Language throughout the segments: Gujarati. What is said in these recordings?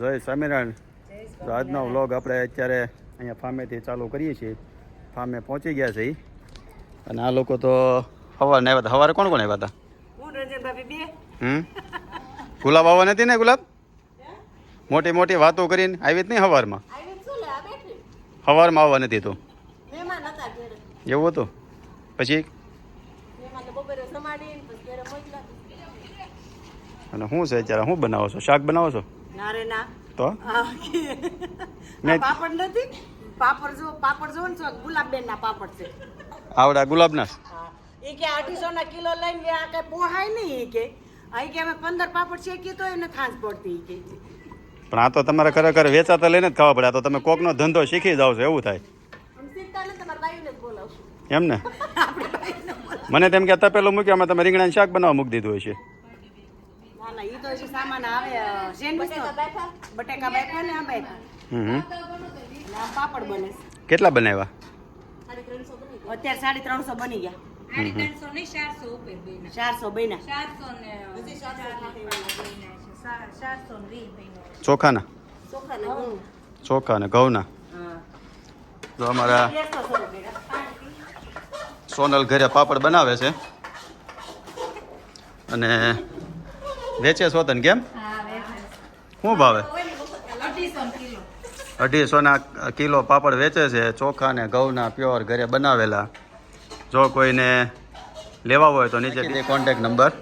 જય સ્વામિનારાયણ. તો આજનો વ્લોગ આપણે અત્યારે અહીંયા ફાર્મેથી ચાલુ કરીએ છીએ. ફાર્મે પહોંચી ગયા છે અને આ લોકો તો સવારને આવ્યા હતા. સવારે કોણ કોણ આવ્યા હતા? હમ? ગુલાબ આવવા નથી ને ગુલાબ? મોટી મોટી વાતો કરીને આવી જ નહીં સવારમાં સવારમાં આવવા નથી તું. એવું હતું? પછી? અને શું છે અત્યારે? શું બનાવો છો? શાક બનાવો છો? ના રે ના. તો? પાપડ નથી? પાપડ જો પાપડ જો ને ગુલાબબેન ના પાપડ છે. આવડા ગુલાબના? એ કે અઢીસો ના કિલો લઈને આ કઈ પોહાય નહીં એ કે. અહીં કે અમે પંદર પાપડ શેકી તો એને ખાંસ પડતી કે. પણ આ તો તમારે ખરેખર વેચાતા લઈને જ ખાવા પડે. આ તો તમે કોકનો ધંધો શીખી જાવ છો એવું થાય. એમ ને મને તેમ કે તપેલું મૂક્યો અમે તમે રીંગણાનું શાક બનાવવા મૂકી દીધું છે ના ના ઈ તો હજી સામાન આવે સેન્ડવિચ બટેકા ને આ પાપડ બને કેટલા બનાવ્યા? અત્યારે સાડી ત્રણસો બની ગયા. ચોખાના? ચોખા ને ઘઉંના? તો અમારા. સોનલ ઘરે પાપડ બનાવે છે. અને વેચે છો તને કેમ? શું ભાવે. અઢીસોના કિલો પાપડ વેચે છે ચોખા ને ઘઉંના પ્યોર ઘરે બનાવેલા. જો કોઈને લેવા હોય તો નીચે કોન્ટેક નંબર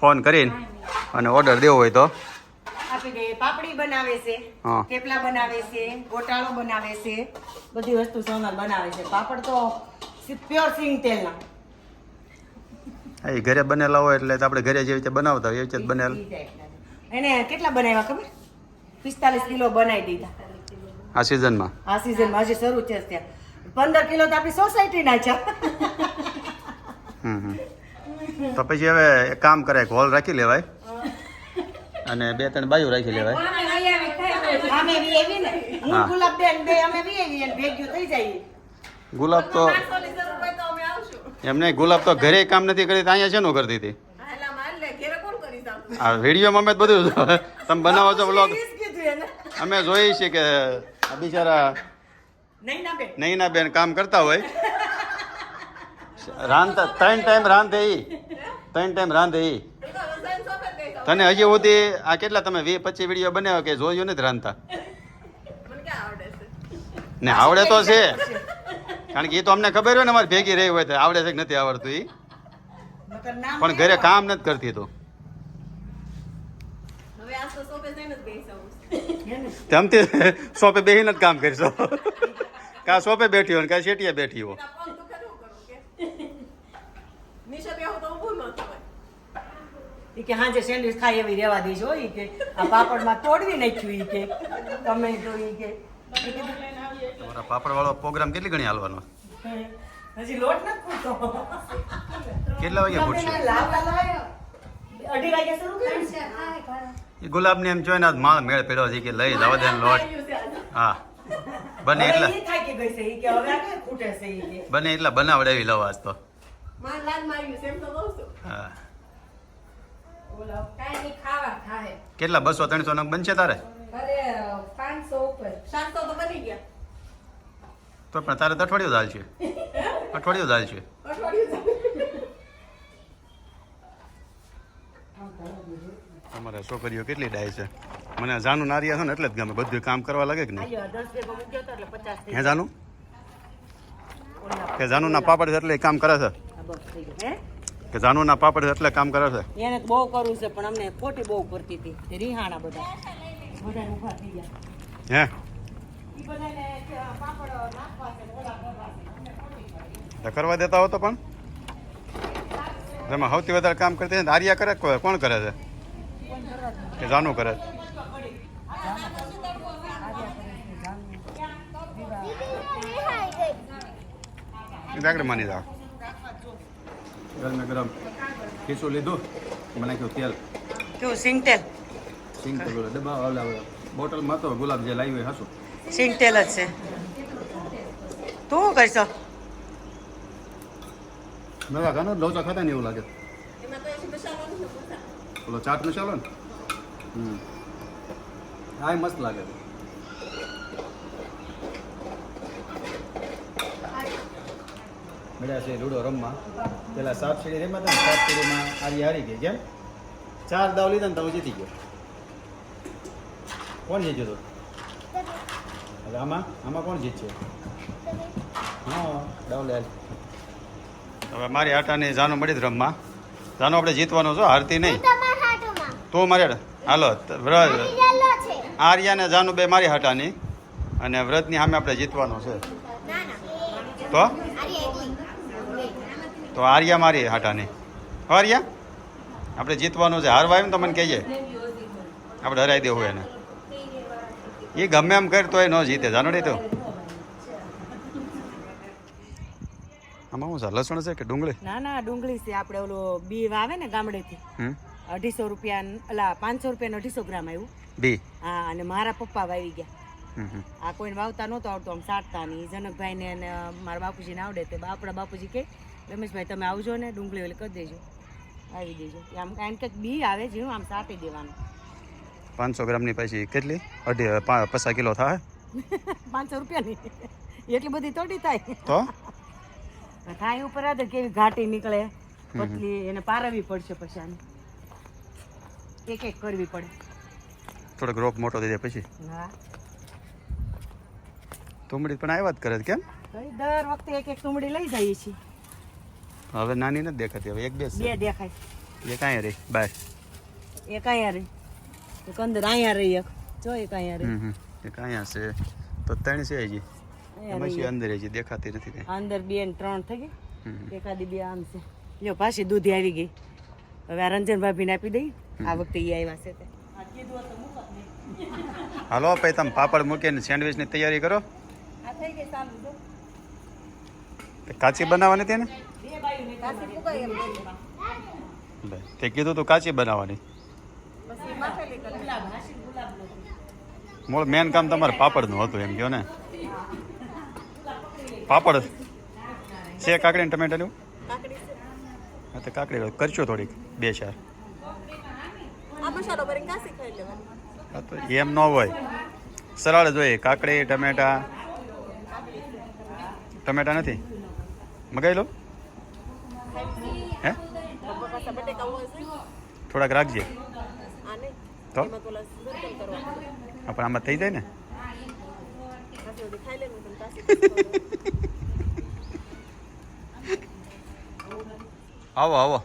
ફોન કરીને અને ઓર્ડર દેવો હોય તો. આપી દે પાપડી બનાવે છે થેપલા બનાવે છે ગોટાળો બનાવે છે બધી વસ્તુ સોનલ બનાવે છે. પાપડ તો પ્યોર સિંગ તેલના. હા, એ ઘરે બનેલા હોય એટલે આપણે ઘરે જેવી રીતે બનાવતા હોય એવી રીતે જ બનેલા. એને કેટલા બનાવ્યા ખબર? પિસ્તાલીસ કિલો બનાવી દીધા. આ સિઝનમાં આ સિઝનમાં હજી શરૂ છે ત્યાં પંદર કિલો તો આપણી સોસાયટીના છે. હમ હમ. તો પછી હવે એક કામ કરે એક હોલ રાખી લેવાય. અને બે ત્રણ બાજુ રાખી લેવાય. ગુલાબ તો પાંચસોની જરૂર હોય તો અમે આવશું એમ નહીં ગુલાબ તો ઘરે કામ નથી કરી અહીંયા કરતી હતી? ઘેરે કોણ કરી દીધી આ વિડીયોમાં અમે બધું તમે બનાવો છો બ્લોગ અમે જોઈએ છીએ કે બિચારા નહીં ના બેન બેન કામ કરતા હોય. રાંધતા ત્રણ ટાઈમ રાંધે ઈ. ત્રણ ટાઈમ રાંધે ઈ. તને હજી સુધી આ કેટલા તમે વીસ પચીસ વીડિયો બનાવ્યો કે જોયું નથી રાંધતા? ને આવડે તો છે. કારણ કે એ તો અમને ખબર હોય ને અમારે ભેગી રહી હોય તો આવડે છે કે નથી આવડતું એ પણ ઘરે કામ નથી કરતી તો હવે સોપે બેહીને જ કામ કરશો કા સોપે બેઠી હોય ને કા શેટીએ બેઠી હો કે હાંજે સેન્ડવિચ ખાય એવી રેવા દેજો ઈ કે આ પાપડમાં તોડવી નાખ્યું ઈ કે તમે તો ઈ કે તમારા પાપડ વાળો પ્રોગ્રામ કેટલી ઘણી હાલવાનો? હજી લોટ નથી ખૂટતો. કેટલા વાગે ફૂટશે અઢી વાગે શરૂ કર્યું છે? એ ગુલાબને એમ જોઈને આજ માળ મેળ પડ્યો છે કે લઈ જવા દે લોટ. હા. બને એટલે એટલા. ઈ થાકી ગઈ છે ઈ કે હવે આ ક્યાં ખૂટે છે ઈ કે? બને એટલા બનાવડાવી લવ આજ તો. કેટલા બસો ત્રણસો નંગ બનશે તારે? પાંચસો ઉપર. સાતસો તો બની ગયા. તો પણ તારે તો અઠવાડિયું દાલ છે. અઠવાડિયું દાલ છે. અમારા છોકરીઓ કેટલી ડાય છે. મને જાનું નારિયા છે ને એટલે જ ગમે. બધું કામ કરવા લાગે કે નહીં? હે જાનું? કે કે જાનુના પાપડ એટલે કામ કરે છે? કે જાનું ના પાપડ એટલે કામ કરે છે? એને બહુ કરવું છે પણ અમને ખોટી બહુ કરતી હતી. રીહાણા બધા. બધા ઊભા થઈ ગયા. હે? કરવા છે. અમને ખોટી પડી. તો કરવા દેતા હો તો પણ. એમાં સૌથી વધારે કામ કરતી આર્યા કરે કોણ કરે છે? કે જાનું કરે છે? આગળ માની જાઓ. ગરમે ગરમ. ખીચું લીધું? મને નાખ્યું તેલ. કેવું સિંગ તેલ? ઓલા ડબ્બા બોટલમાં હતો ગુલાબ જે લાવી હોય હાસું સિંગતેલ જ છે. તું શું કરશો? નવા ખાનો લોચા ખાતા ને એવું લાગે. ઓલો ચાટ મસાલો ને. હમ. હા એ મસ્ત લાગે. મળ્યા છે રૂડો રમવા. પેલા સાત સીડી રમ્યા હતા ને સાત સીડીમાં હારી હારી ગઈ કેમ? ચાર દાવ લીધા ને તો જીતી ગયો. કોણ જીત્યો તો? હવે આમાં આમાં કોણ જીતશે? હા દાવ લે. હવે મારી આટાની જાનો મળી જ રમવા. જાનો આપણે જીતવાનું છો હારતી નહીં. તો તું મારે હાલો વ્રત. આર્યા ને જાનુ બે મારી હાટાની. અને વ્રતની સામે આપણે જીતવાનું છે. ના ના. તો? તો આર્યા મારી હાટાની. હો આર્યા? આપણે જીતવાનું છે. હારવા એમ તો મને કહીએ આપણે હરાઈ દેવું એને. એ ગમે એમ કર તોય ન જીતે. જાનડી તો. આમાં શું છે લસણ છે કે ડુંગળી? ના ના ડુંગળી છે. આપણે ઓલો બી વાવે ને ગામડેથી. અઢીસો રૂપિયા અલા પાંચસો રૂપિયા અઢીસો ગ્રામ આવ્યું બી? હા અને મારા પપ્પા વાવી ગયા. આ કોઈને વાવતા નહોતો આવડતો આમ સાટતા નહીં જનકભાઈને અને મારા બાપુજીને આવડે તે આપણા બાપુજી કે રમેશભાઈ તમે આવજો ને ડુંગળી ઓલી કરી દેજો. આવી દેજો. આમ કારણ કે બી આવે ઝીણું આમ સાટી દેવાનું. પાંચસો ગ્રામની પછી કેટલી? અઢી પચાસ કિલો થાય? પાંચસો રૂપિયાની. એટલી બધી થોડી થાય. તો? થાય ઉપર આદર કેવી ઘાટી નીકળે. પતલી એને પારવી પડશે પછી આને. એક એક કરવી પડે. થોડોક રોપ મોટો થઈ જાય પછી. હા. તુમડી પણ આવ્યા જ કરે કેમ? દર વખતે એક એક તુમડી લઈ જઈએ છીએ. હવે નાની નથી દેખાતી હવે એક બે બે દેખાય. એ કાંઈ રહી બાય. એક અહીંયા રહી. એક અંદર અહીંયા રહી એક. જો એક અહીંયા રહી? એક અહીંયા છે. તો ત્રણ છે હજી. એમાં છે અંદર હજી દેખાતી નથી કઈ. અંદર બે ને ત્રણ થઈ ગઈ. એકાદી બે આમ છે. જો પાછી દૂધી આવી ગઈ. હવે આ રંજન ભાભીને આપી દઈ. આ વખતે ઈ આવ્યા છે તે. હાલો પછી તમે પાપડ મૂકીને સેન્ડવિચની તૈયારી કરો. કાચી બનાવવાની તેને લે, તે કીધું તું કાચી બનાવવાની પછી માથેલી ગુલાબ હાસી ગુલાબ નથી મૂળ મેન કામ તમારે પાપડનું હતું એમ કહો ને? પાપડ. છે કાકડી ને ટમેટાનું હા તો કાકડી કરશો થોડીક બે ચાર. હા તો એમ ન હોય. સરળ જોઈએ કાકડી ટમેટા. ટમેટા નથી? મગાવી લો. હે? થોડાક રાખજે. તો? પણ આમાં થઈ જાય ને? આવો આવો.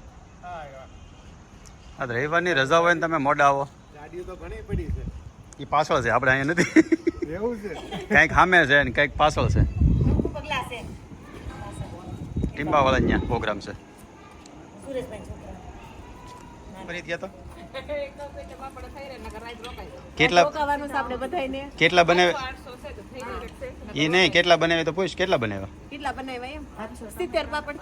આ રવિવારની રજા હોય ને તમે મોડા આવો. એ પાછળ છે આપણે અહીંયા નથી. કંઈક સામે છે ને કંઈક પાછળ છે. ટીમ્બાવાળા અહીંયા પ્રોગ્રામ છે. ગયા તો? કેટલા રોકાવાનું છે આપણે બધાયને. કેટલા બનાવે એ નહીં કેટલા બનાવે તો પૂછ કેટલા બનાવ્યા? કેટલા એમ? સિત્તેર પાપડ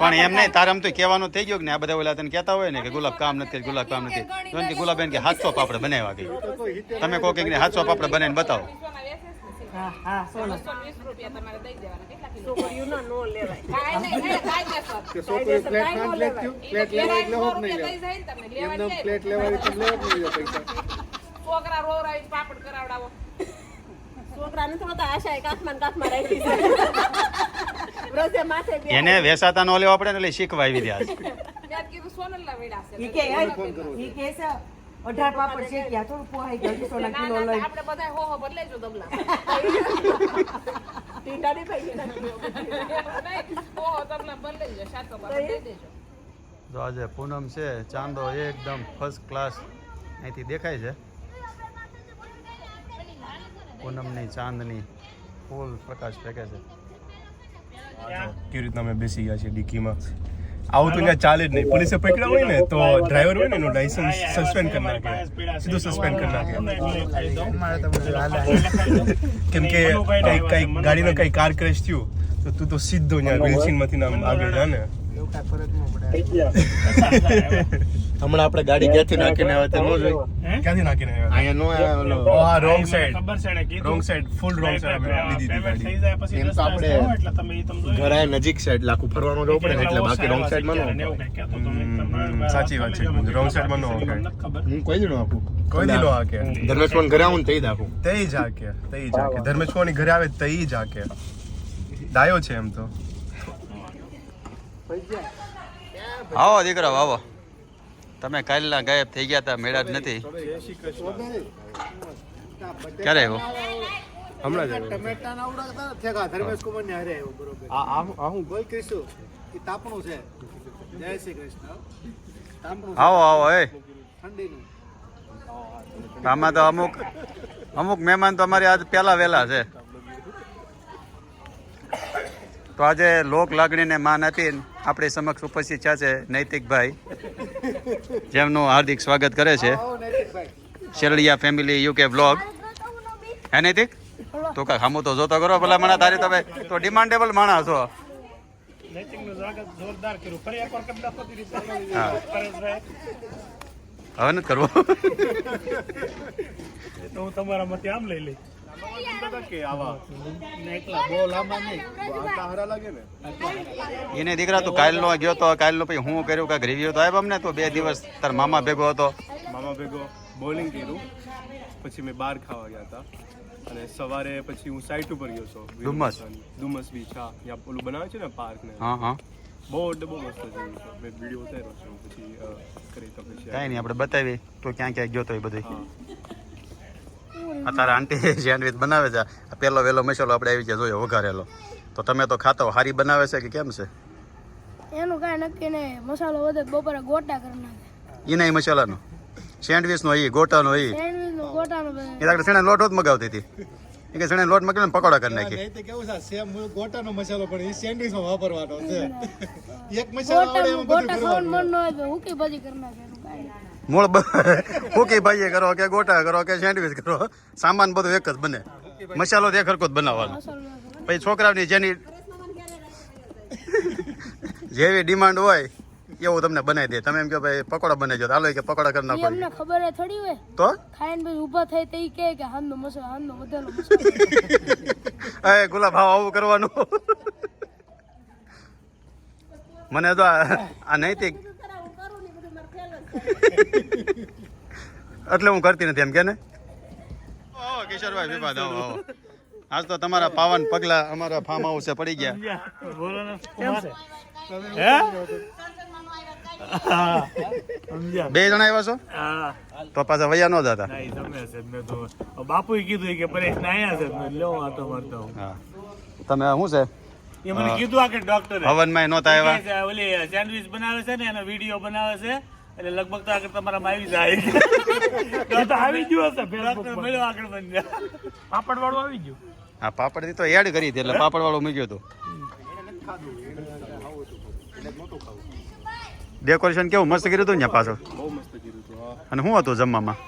પણ એમ નહીં તારે આમ તો કહેવાનું થઈ ગયું કે આ બધા ઓલા તને કહેતા હોય ને કે ગુલાબ કામ નથી ગુલાબ કામ નથી. ગુલાબેન કે હાથસો પાપડ બનાવ્યા કે. તમે કહો કે હાથસો પાપડ બનાવીને બતાવો. હા હા સોનું છોકરીઓ ના નો લેવાય. કે છોકરી પ્લેટ ના લેવા એટલે હોત નહીં એમને પ્લેટ લેવાની તો લેવા જ નહીં લે પૈસા. છોકરાને તો બધા આશા એક ને કાચમાં રાખી છે. એને વેસાતા નો લેવા પડે ને એટલે શીખવા આવી રહ્યા છે. ઈ કે ઈ કે છે અઢાર પાપડ છે ક્યાં થોડું પોહાઈ ગયું અઢીસો ના કિલો લઈ. ટીંડા નહીં દેજો. તો આજે પૂનમ છે ચાંદો એકદમ ફર્સ્ટ ક્લાસ અહીંથી દેખાય છે? પૂનમની ચાંદની ફૂલ પ્રકાશ ફેંકે છે. કેવી રીતના અમે બેસી ગયા છીએ ડિક્કીમાં આવું તો ત્યાં ચાલે જ નહીં. પોલીસે પકડ્યા હોય ને તો ડ્રાઈવર હોય ને એનું લાઇસન્સ સસ્પેન્ડ કરી નાખે. સીધું સસ્પેન્ડ કરી નાખે. કેમ કે કઈ કઈ ગાડીનો કઈ કાર ક્રેશ થયું તો તું તો સીધો ત્યાં વિલસીનમાંથી આમ આગળ જા ને. હમણાં આપણે ગાડી ક્યાંથી નાખીને આવ્યા તે ન જોઈ ક્યાંથી નાખીને આવ્યા? અહીંયા નો આવે ઓલો આ રોંગ સાઈડ ખબર છે ને કીધું? રોંગ સાઈડ ફૂલ રોંગ સાઈડ લીધી હતી પેમેન્ટ થઈ જાય પછી એમ તો આપણે એટલે તમે ઈ તમે જોઈ ઘરે નજીક સાઈડ લાખું આખું ફરવાનું જવું પડે ને એટલે બાકી રોંગ સાઈડમાં માં નો તમને સાચી વાત છે. રોંગ સાઈડમાં ન હું કોઈ જ ન આપું. કોઈ દી નો હાકે ધર્મેશ ફોન ઘરે આવું ને તે જ આપું. તે જ હાકે તે જ હાકે ધર્મેશ કોની ઘરે આવે તઈ જ હાકે ડાયો છે એમ તો. આવો દીકરા આવો. તમે કાલના ગાયબ થઈ ગયા હતા મેળા જ નથી. ક્યારે આવ્યો? હમણાં જ ટમેટા ના ઉડાડતા થેગા ધર્મેશ કુમાર ને હારે આવ્યો બરોબર. આ આ હું બોલ કહીશું એ તાપણું છે. જય શ્રી કૃષ્ણ. તાપણું આવો આવો એ. ઠંડીનું. આમાં તો અમુક અમુક મહેમાન તો અમારી આજ પહેલા વહેલા છે. તો આજે લોક લાગણીને માન આપીને આપણી સમક્ષ ઉપસ્થિત થયા છે નૈતિકભાઈ જેમનું હાર્દિક સ્વાગત કરે છે. શેરડિયા ફેમિલી યુકે બ્લોગ હે નૈતિક? તો કા ખામું તો જોતો કરો ભલા મને તારી તમે તો ડિમાન્ડેબલ માણસ છો હવે નથી કરવો. તો હું તમારા મતે આમ લઈ લઈ ને એને દીકરા તું કાલનો ગયો તો કાલનો પછી હું કર્યું કાંઈક રિવ્યુ તો આવ્યો અમને તો બે દિવસ. તાર મામા ભેગો હતો. મામા ભેગો બોલિંગ કર્યું. પછી મેં બહાર ખાવા ગયા હતા. અને સવારે પછી હું સાઇટ ઉપર ગયો છો ડુમસ. ડુમસ બીચ હા. ત્યાં પેલું બનાવે છે ને પાર્ક ને? હા હા. બહુ એટલે બહુ મસ્ત છે. મેં વીડિયો ઉતાર્યો છે. પછી કરી તો પછી કાંઈ નહીં આપણે બતાવીએ. તો ક્યાં ક્યાં ગયો તો એ બધું તારા આંટી સેન્ડવિચ બનાવે છે. આ પહેલો વહેલો મસાલો આપણે આવી જાય જોયો વઘારેલો. તો તમે તો ખાતા હારી બનાવે છે કે કેમ છે? એનું કાંઈ નક્કી નહીં મસાલો વધે બપોરે ગોટા કરી નાખે. એના મસાલાનો. સેન્ડવિચનો એ ગોટાનો એ બધો. એ ચણા લોટ જ મગાવતી હતી? એ કે સેણે લોટ મગાવીને પકોડા કરી નાખી. તો કેવું છે સેમ ગોટાનો મસાલો પણ એ સેન્ડવીચમાં વાપરવાનો છે. એક મસાલો આવડે ગોટા એમાં ગોટા ખાવાનું મન ન હોય તો હુકી ભાજી કરી નાખે એનું કાંઈ. નહીં. મૂળ ફૂકી ભાઈએ કરો કે ગોટા કરો કે સેન્ડવિચ કરો સામાન બધું એક જ બને. મસાલો તો એક જ બનાવવાનો. પછી છોકરાઓની જેની જેવી ડિમાન્ડ હોય એવું તમને બનાવી દે. તમે એમ કહો ભાઈ પકોડા બનાવી દો હાલો કે પકોડા કરી નાખો. એમને ખબર થોડી હોય. તો? ખાઈને ભાઈ ઊભા થાય તો કે કે હાંજનો મસાલો હાંજનો વધેલો મસાલો એ ગુલાબ ભાવ આવું કરવાનું. મને તો આ આ નૈતિક એટલે હું કરતી નથી એમ કે ને? આવો કિશોરભાઈ વિવાદ આવો આવો. આજ તો તમારા પાવન પગલા અમારા ફાર્મ હાઉસે પડી ગયા. બોલો ને. કેમ છે? હે? સમજ્યા. બે જણા આવ્યા છો? હા. તો પાછા વૈયા ન જતા. નહીં તમે છે મેં તો. બાપુએ કીધું કે પરેશ ના. આવ્યા છે આટો મારતો તમે શું છે? એ મને કીધું આ કે ડોક્ટરે હવનમાં નહોતા આવ્યા? કે ઓલી સેન્ડવિચ બનાવે છે ને એનો વીડિયો બનાવે છે. એટલે લગભગ તો આગળ તમારામાં આવી જાય. તો આવી ગયું હશે ડોક્ટર મેળો આગળ બની. પાપડ વાળું આવી ગયું? હા પાપડથી તો એડ કરી હતી એટલે પાપડ વાળું મૂક્યું હતું. ડેકોરેશન કેવું મસ્ત કર્યું હતું ને પાછો પાછળ? બહુ મસ્ત કર્યું હતું અને શું હતું જમવામાં?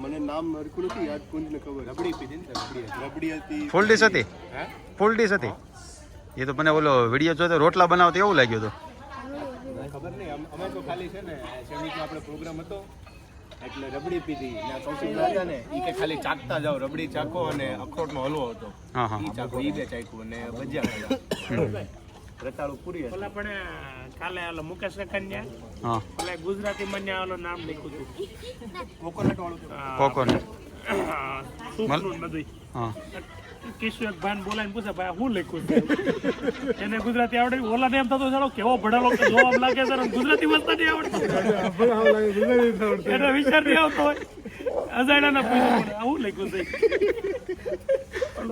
મને નામ હરખું નથી યાદ કોઈને ખબર. રબડી પીધી ને રબડી. રબડી હતી ફૂલ ડીશ હતી? ફૂલ ડીશ હતી? એ તો મને ઓલો વીડિયો જોતો રોટલા બનાવતો એવું લાગ્યું હતું. ખબર નહીં અમે તો ખાલી છે ને સેન્ડવિચનો આપણે પ્રોગ્રામ હતો એટલે રબડી પીધી. ને સૌથી હતા ને એ કે ખાલી ચાકતા જાઓ રબડી ચાકો અને અખરોટનો હલવો હતો. એ ચાકો એ બે ચાખ્યું અને ભજીયા ખાધા. રતાળું પૂરી હતી. પણ કાલે ઓલો મુકેશ કન્યા હા. ઓલા ગુજરાતી માં ઓલો નામ લખ્યું હતું. કોકોનટ વાળું કોકોનટ. સૂપનું બધું હા. કિશોર ભાઈ બોલાઈને પૂછે ભાઈ હું શું લખ્યું છે? એને ગુજરાતી આવડે. ઓલા ને એમ થતો ચાલો કેવો ભણેલો કે જોવા લાગે છે ગુજરાતી વસ્તુ નહીં આવડતું. એને વિચાર નહીં આવતો હોય. પડે, આ શું લખ્યું છે?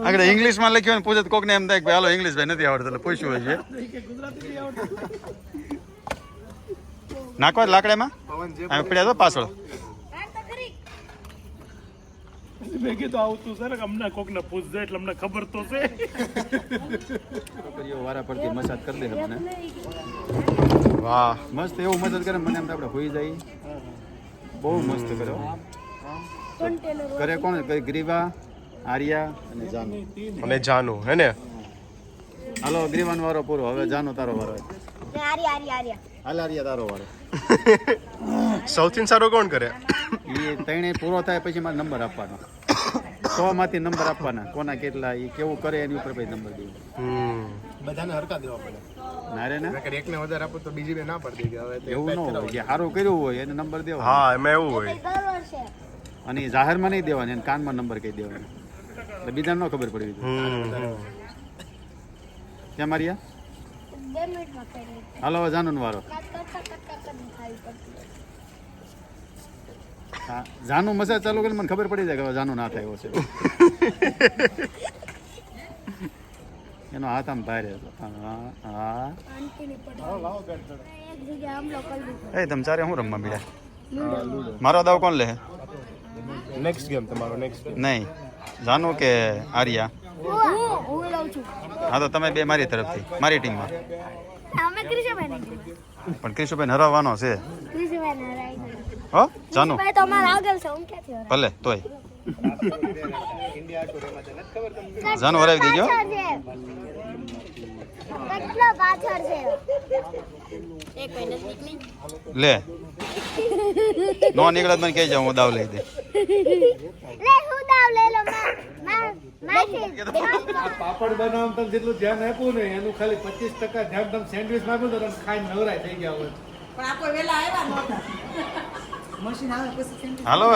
આગળ ઇંગ્લિશમાં લખ્યું ને પૂછે કોકને એમ થાય કે ભાઈ હાલો ઇંગ્લિશ ભાઈ નથી આવડતું એટલે પૂછ્યું હોય છે. નાખવા લાકડામાં. માં પડ્યા તો પાછળ. મેં કીધું આવતું છે ને કે અમને કોકને પૂછજો એટલે અમને ખબર તો છે. છોકરીઓ વારા પરથી મસાજ કરી દે મને વાહ મસ્ત એવું મસાજ કરે મને એમ તો આપણે હોઈ જાય. બહુ મસ્ત કર્યો ઘરે કોણ? ગ્રીવા આર્યા અને જાનુ. અને જાનું હે ને? હાલો ગ્રીવાન વારો પૂરો. હવે જાનો તારો વારો. આર્યા આર્યા આર્યા. હાલ આર્યા તારો વાળો. સૌથી સારો કોણ કરે? એ ત્રણે પૂરો થાય પછી મારે નંબર આપવાનો. સો માંથી નંબર આપવાના. કોના કેટલા એ કેવું કરે એની ઉપર પછી નંબર દેવો હમ. બધાને હરકા દેવા પડે. ના ના. નકર એકને વધારે આપો તો બીજી બે ના હવે એવું ન હોય. જે સારું કર્યું હોય એને નંબર દેવો હા એમાં એવું હોય. અને જાહેરમાં નહીં દેવાની એને કાનમાં નંબર કહી દેવાનો. એટલે બીજાને ન ખબર પડવી જોઈએ કેમ મારિયા બે મિનિટમાં કરી હાલો હવે જાનુન વારો. હા, જાનું મસાજ ચાલુ કરીને મને ખબર પડી જાય કે હવે જાનું ના થાય એવો છે. એનો હાથ આમ ભારે હતો. હા એ તમે ચારે હું રમવા મળ્યા મારો દાવ કોણ લે? નેક્સ્ટ ગેમ તમારો નેક્સ્ટ નહીં. જાનુ કે આર્યા? હું હું લઉં છું. હા તો તમે બે મારી તરફથી મારી ટીમમાં. અમે ક્રિશભાઈ ને પણ ક્રિશુભાઈ હરાવવાનો છે. ક્રિશભાઈ ને હરાવી હો જાનું. ભાઈ તો અમારા આગળ છે હું ક્યાંથી હરાવી ભલે તોય. જાનું હરાવી દેજો. કેટલો પાછળ છે. એક મહિને નીકળી લે. નો નીકળે તો મને કહી જાઉં હું દાવ લઈ દે લે હું દાવ લઈ લો માં માસી પાપડ બનાવવા તમે જેટલું ધ્યાન આપ્યું ને એનું ખાલી પચીસ ટકા ધ્યાન તમે સેન્ડવિચ માગ્યું તો તમે ખાઈ નવરાય થઈ ગયા હોય. પણ આપણે વેલા આવ્યા નહોતા. મશીન આવે પછી હાલો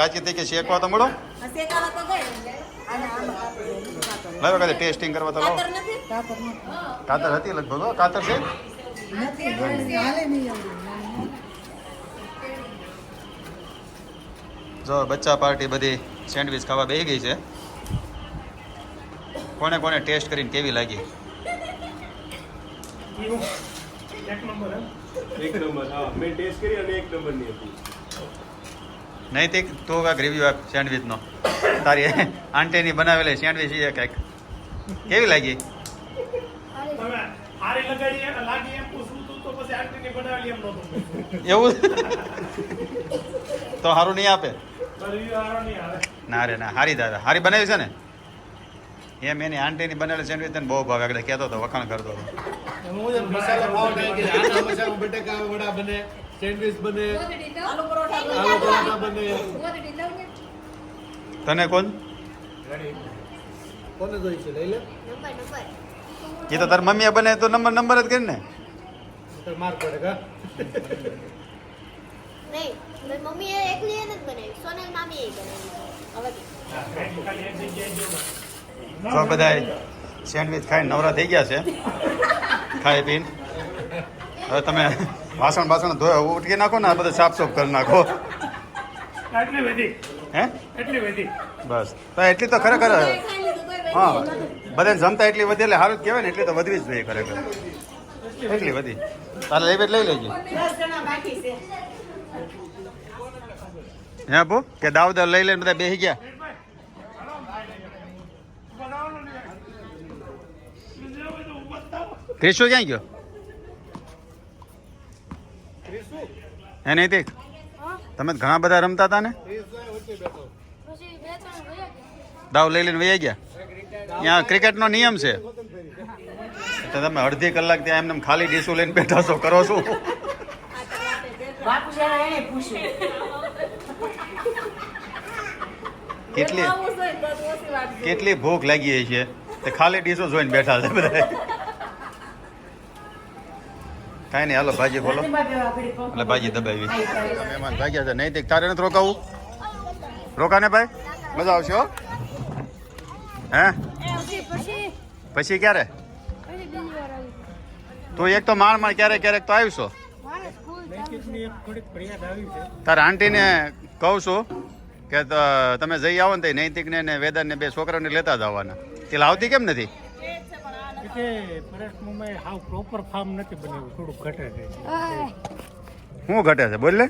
કાચી થઈ કે શેકવા તો મળો. શેકાવા તો ગઈ. ટેસ્ટિંગ કરવા તો લાવો. કાતર નથી? કાતર નથી. કાતર હતી લગભગ હો? કાતર છે? જો બચ્ચા પાર્ટી બધી સેન્ડવિચ ખાવા બેસી ગઈ છે. કોને કોને ટેસ્ટ કરીને કેવી લાગી? એક નંબર હા? મેં ટેસ્ટ કરી અને એક નંબરની હતી. નૈતિક તું કાંક રિવ્યુ આપ સેન્ડવિચનો તારી આંટીની બનાવેલી સેન્ડવિચ છે કાંઈક. કેવી લાગી? તમે હારી લગાડી એને લાગી એમ પૂછવું તું તો પછી આંટીને બનાવેલી એમ નહોતું એવું? તો સારું નહીં આપે? રિવ્યુ હારો નહીં આવે. ના રે ના. હારી દાદા. હારી બનાવી છે ને? એમ એની આંટીની બનેલ સેન્ડવિચ તને બહુ ભાવે. આગળ કહેતો હતો વખાણ કરતો હતો. હું જેમ મસાલા ભાવ થાય કે આના મસાલા બટેકા વડા બને સેન્ડવિચ બને આલુ પરોઠા આલુ પરાઠા બને. તને કોણ? કોને જોઈ છે? લઈ લે. Number number. એ તો તારી મમ્મીએ બને તો નંબર નંબર જ કરીને. માર પડે કા નહીં એકલી એને જ બનાવી. સોનલ મામી એ બનાવી. હવે તો બધા સેન્ડવિચ ખાઈને નવરા થઈ ગયા છે. ખાઈ પીને. હવે તમે વાસણ બાસણ ધોયા ઉટકી નાખો ને આ બધા સાફ સાફ કરી નાખો. હે? એટલી બસ. તો એટલી તો ખરેખર હા. બધાને જમતા એટલી વધી એટલે સારું જ કહેવાય ને એટલી તો વધવી જ જોઈએ ખરેખર. એટલી વધી તારે લઈ બેટ લઈ લેજે. દસ જણા બાકી છે. હે બો કે દાવ દાવ લઈ લઈને બધા બેસી ગયા? ક્રિશુ ક્યાં ગયો? હે. નૈતિક તમે ઘણા બધા રમતા હતા ને? પછી બે ત્રણ ગયા ગયા. દાવ લઈ લઈને વૈયા ગયા? ત્યાં ક્રિકેટનો નિયમ છે. તો તમે અડધી કલાક ત્યાં એમને ખાલી ડીશો લઈને બેઠા છો કરો છો? કેટલી કેટલી ભૂખ લાગી છે તે ખાલી ડીશો જોઈને બેઠા છે બધા. કાંઈ નહીં હાલો ભાજી બોલો. એટલે ભાજી દબાવી. મહેમાન ભાગ્યા છે. નહીં તારે નથી રોકાવું? રોકાને ભાઈ? મજા આવશે હો. હે? પછી પછી પછી ક્યારે? તું એક તો માણ માણ ક્યારેક ક્યારેક તો આવીશો. મારે સ્કૂલ નૈતિકની એક થોડીક ફરિયાદ આવી છે તારા આંટીને કહું છું કે ત- તમે જઈ આવો ને તે નૈતિકને ને વેદાંતને બે છોકરાઓને લેતા જ આવવાના. તે લાવતી કેમ નથી? કે પરેશ મુંબઈ હાવ પ્રોપર ફાર્મ નથી બનાવ્યું થોડું ઘટે છે. હા શું ઘટે છે? બોલ લે.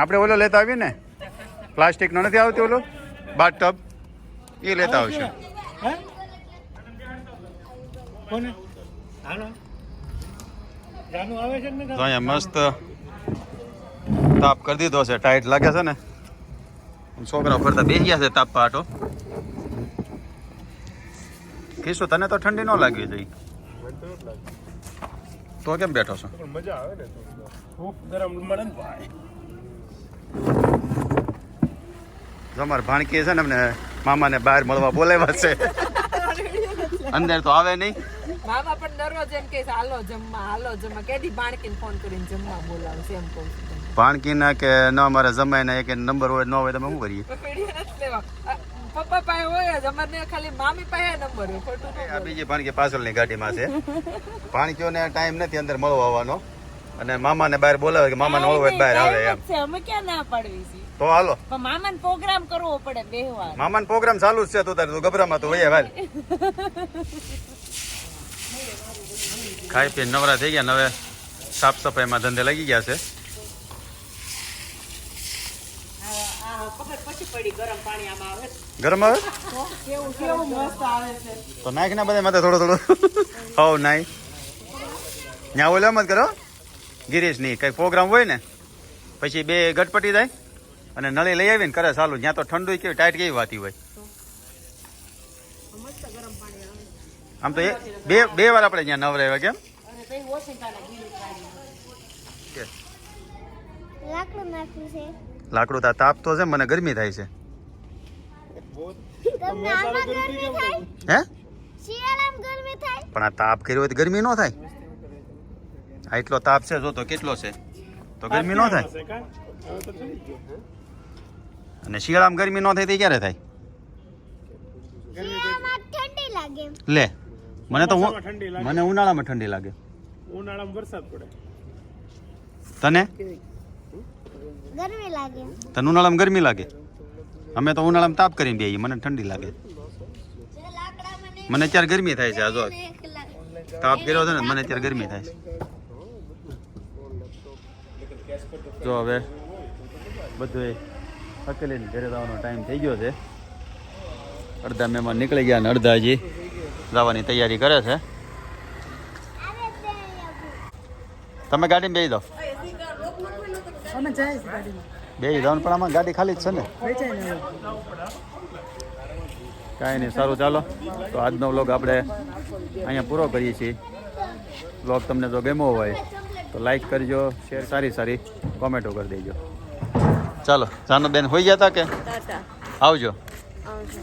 આપણે ઓલો લેતા આવીએ ને? પ્લાસ્ટિકનો નથી આવતી ઓલો? બાથ ટબ એ લેતા આવશું. હે? કોને? હાલો. જાનું આવે છે ને તો અહીંયા મસ્ત તાપ કરી દીધો છે ટાઈટ લાગે છે ને? છોકરા ફરતા બેસી ગયા છે તાપ પાટો. કીશું તને તો ઠંડી ન લાગવી જોઈએ તો કેમ બેઠો છો? પણ મજા આવે ને તો ખૂબ ગરમ મળે ને ભાઈ. જો અમારે ભાણકી છે ને અમને મામાને બહાર મળવા બોલાવ્યા છે. અંદર તો આવે નહીં. મામા પણ દરરોજ એમ કે હાલો જમવા હાલો જમવા. કેદી ભાણકીને ફોન કરીને જમવા બોલાવશે એમ કહું છું. ભાણકીના કે ન અમારે જમાય ને એક નંબર હોય ન હોય તમે શું કરીએ? પપ્પા પાસે હોય જ અમારે ખાલી મામી પાસે નંબર હોય ખોટું આ બીજી ભાણકી પાછળની ગાડીમાં છે. ભાણકીઓને ટાઈમ નથી અંદર મળવા આવવાનો. અને મામાને બહાર બોલાવે કે મામાને હોય બહાર આવે એમ. અમે ક્યાં ના પાડવી છે? તો હાલો. પણ મામાને પ્રોગ્રામ કરવો પડે બેહવા મામાનો પ્રોગ્રામ ચાલુ જ છે તું તારે તું ગભરામાં તો હોય હાલ. ખાઈ પીને નવરા થઈ ગયા ને હવે સાફ સફાઈમાં ધંધે લાગી ગયા છે. ખબર પછી પડી ગરમ પાણી આમાં આવે ગરમ આવે? કેવું કેવું મસ્ત આવે છે. તો નાખ ના બધા માથે થોડો થોડું. હવ નાઈ ત્યાં ઓલો મત કરો. ગિરીશની કઈ પ્રોગ્રામ હોય ને પછી બે ગટપટી જાય અને નળી લઈ આવીને કરે ચાલુ જ્યાં તો ઠંડુ કેવી ટાઈટ કેવી વાતી હોય. આમ તો એ બે બે વાર આપણે ત્યાં નવરાવ્યા કેમ? અને તઈ વોશિંગટનના ગીરી પાણી કે? લાકડું નાખ્યું છે. લાકડું તા તાપ તો છે મને ગરમી થાય છે. તમને આમાં ગરમી થાય? હે? શિયાળામાં ગરમી થાય? પણ આ તાપ કર્યો હોય તો ગરમી ન થાય. આ એટલો તાપ છે જો તો કેટલો છે? તો ગરમી ન થાય? અને શિયાળામાં ગરમી ન થાય તે ક્યારે થાય? શિયાળામાં ઠંડી લાગે. લે મને તો હું- મને ઉનાળામાં ઠંડી લાગે. ઉનાળામાં વરસાદ પડે. તને? ગરમી લાગે. તને ઉનાળામાં ગરમી લાગે? અમે તો ઉનાળામાં તાપ કરીને બેહીએ મને ઠંડી લાગે. ને મને અત્યારે ગરમી થાય છે આ જો. તાપ કર્યો છે ને મને અત્યારે ગરમી થાય છે. જો હવે બધું અકેલીને ઘરે જવાનો ટાઈમ થઈ ગયો છે. અડધા મહેમાન નીકળી ગયા અને અડધા હજી જવાની તૈયારી કરે છે. તમે ગાડીમાં બેસી દો અમે જાય ગાડીમાં. બેસી જાવ પણ આમાં ગાડી ખાલી જ છે ને. કાંઈ નહીં સારું ચાલો. તો આજનો વ્લોગ આપણે અહીંયા પૂરો કરીએ છીએ. વ્લોગ તમને જો ગમ્યો હોય તો લાઈક કરજો શેર સારી સારી કોમેન્ટો કરી દેજો. ચાલો જાનુ બેન હોઈ ગયા હતા કે? આવજો. આવજો.